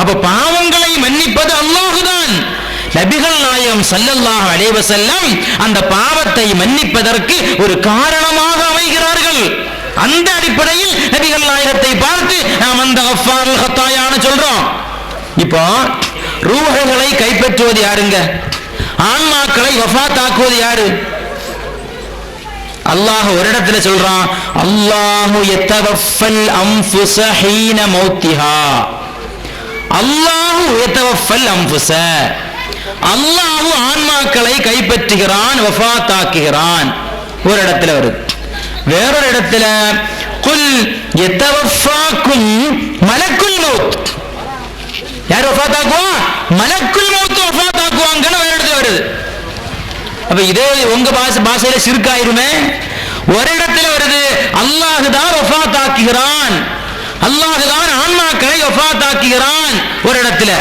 அப்ப பாவங்களை மன்னிப்பது அல்லாஹுதான். நபிகள் நாயகம் சல்லல்லாஹ் அலைஹி செல்லம் அந்த பாவத்தை மன்னிப்பதற்கு ஒரு காரணமாக அமைகிறார்கள். அந்த அடிப்படையில் நபிகள் நாயகத்தை பார்த்து நாம் அந்த கஃபாருல் சொல்றோம். இப்போ ரூஹுகளை கைப்பற்றுவது யாருங்க? ஆன்மாக்களை வஃபாத்தாக்குவது யாரு? அல்லாஹ் ஒரு இடத்துல சொல்றான் அல்லாஹு எத்தவஃபல் அன்ஃபுஸ ஹீன மௌத்திஹா. அல்லாஹு ஆன்மாக்களை கைப்பற்றுகிறான் வஃபாத்தாக்குகிறான் ஒரு இடத்துல வருது. வேறொரு இடத்துல குல் எத்தவஃபாக்கும் மலக்குல் மௌத் யார் வஃபாத்தாக்குவா மலக்குல் மௌத் வஃபாத்தாக்குவாங்கன்னு வேற இடத்துல வருது. அப்ப இதே உங்க பாச பாஷையில சிறுக்காயிருமே. ஒரு இடத்துல வருது அல்ல தான் வஃபாத்தாக்குகிறான் அல்லாஹு தான் ஆன்மாக்களை வஃபாத்தாக்குகிறான் ஒரு இடத்துல.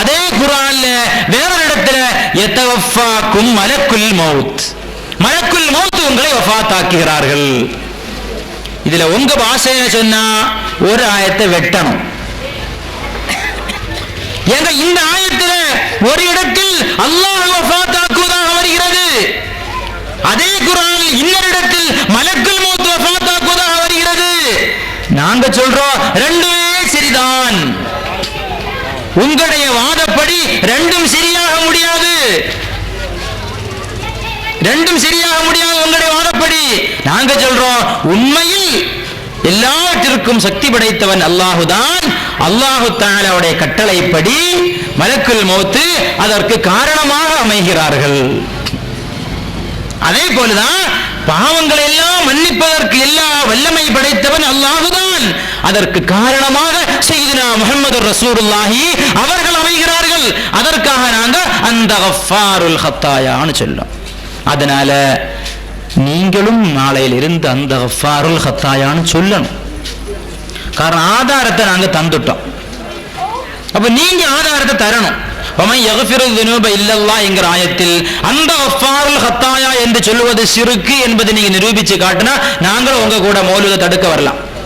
அதே குரான்ல வேற இடத்துல எத்தவஃபாக்கும் மலக்குல் மவுத் மலக்குல் மௌத் உங்களை வஃபாத்தாக்குகிறார்கள் இதுல உங்க பாஷையில சொன்னா? ஒரு ஆயத்தை வெட்டணும். எங்க இந்த ஆயத்தில் ஒரு இடத்தில் அல்லாஹ் வஃபாத்தாக்குவதாக வருகிறது. அதே குரான் இன்னொரு இடத்தில் மலக்குல் மௌத் வஃபாத்தாக்குவதாக வருகிறது. நாங்க சொல்றோம் ரெண்டுமே சரிதான். உங்களுடைய வாதப்படி ரெண்டும் சரியாக முடியாது. ரெண்டும் சரியாக முடியாது உங்களுடைய வாதப்படி. நாங்க சொல்றோம் உண்மையில் எல்லாவற்றிற்கும் சக்தி படைத்தவன் அல்லாஹுதான் அல்லாஹு தாலாவுடைய கட்டளைப்படி மலக்குள் மௌத்து அதற்கு காரணமாக அமைகிறார்கள். அதே போலதான் பாவங்களை எல்லாம் மன்னிப்பதற்கு எல்லா வல்லமை படைத்தவன் அல்லாஹுதான் அதற்கு காரணமாக முகமது ரசூலுல்லாஹி அவர்கள் அமைகிறார்கள். அதற்காக நாங்க அந்த கஃபாருல் ஹத்தாயான்னு சொல்லும். அதனால நீங்களும் நாளையில் இருந்து அந்த கஃபாருல் ஹத்தாயான்னு சொல்லணும். காரணம் ஆதாரத்தை நாங்க தந்துட்டோம். அப்ப நீங்க ஆதாரத்தை தரணும். என்கிற ஆயத்தில் அந்த ஹத்தாயா என்று சொல்லுவது சிறுக்கு என்பதை நீங்க நிரூபிச்சு காட்டினா நாங்களும் உங்க கூட மௌலிக தடுக்க வரலாம்.